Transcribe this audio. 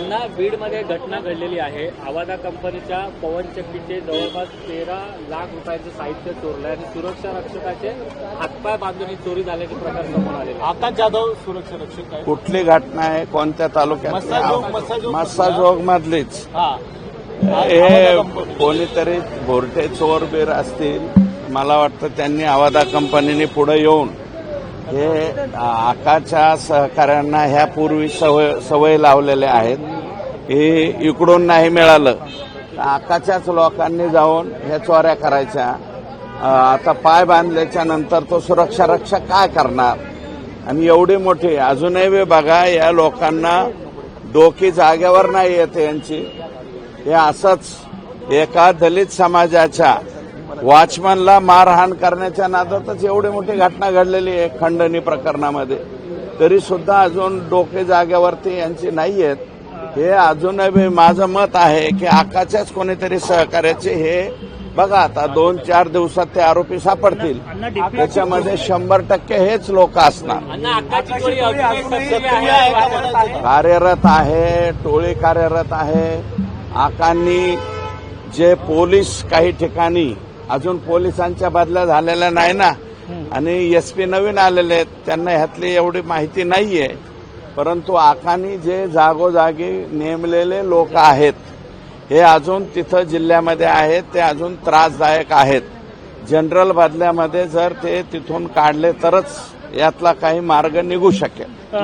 त्यांना बीडमध्ये घटना घडलेली आहे. आवादा कंपनीच्या पवन चक्कीचे जवळपास तेरा लाख रुपयाचं साहित्य चोरलं आणि सुरक्षा रक्षकाचे हातपाय बांधून ही चोरी झाल्याचे प्रकार समोर आलेले आहेत. आकाश जाधव सुरक्षा रक्षक आहे कुठली घटना आहे? कोणत्या तालुक्यात? मस्साजोग- मस्साजोग- मधलीच. हा. हे कोणीतरी भोरटे चोर बीर असतील. मला वाटतं त्यांनी आवादा कंपनीने पुढे येऊन हे आकाच्या सहकाऱ्यांना ह्या पूर्वी सवय सवय लावलेल्या आहेत. हे इकडून नाही मिळालं. तर आकाच्याच लोकांनी जाऊन ह्या चोऱ्या करायच्या. आता पाय बांधल्याच्या नंतर तो सुरक्षा रक्षा काय करणार? आणि एवढी मोठी अजूनही बघा या लोकांना डोकी जागेवर नाही येते यांची. हे असंच एका दलित समाजाच्या वॉचमनला मारहाण करण्याच्या नादातच एवढी मोठी घटना घडलेली आहे खंडणी प्रकरणामध्ये. तरी सुद्धा अजून डोके जागेवरती यांची नाही आहेत. हे अजूनही माझं मत आहे की आकाच्याच कोणीतरी सहकार्याचे हे बघा आता दोन चार दिवसात ते आरोपी सापडतील. त्याच्यामध्ये शंभर टक्के हेच लोक असणार? कार्यरत आहे टोळी कार्यरत आहे. आकांनी जे पोलीस काही ठिकाणी अजून पोलिसांच्या बदल्या झालेल्या नाही ना. आणि एसपी नवीन आलेले आहेत. त्यांना ह्यातली एवढी माहिती नाहीये. परंतु आकांनी जे जागोजागी नेमलेले लोक आहेत हे अजून तिथं जिल्ह्यामध्ये आहेत ते अजून त्रासदायक आहेत. जनरल बदल्यामध्ये जर ते तिथून काढले तरच यातला काही मार्ग निघू शकेल.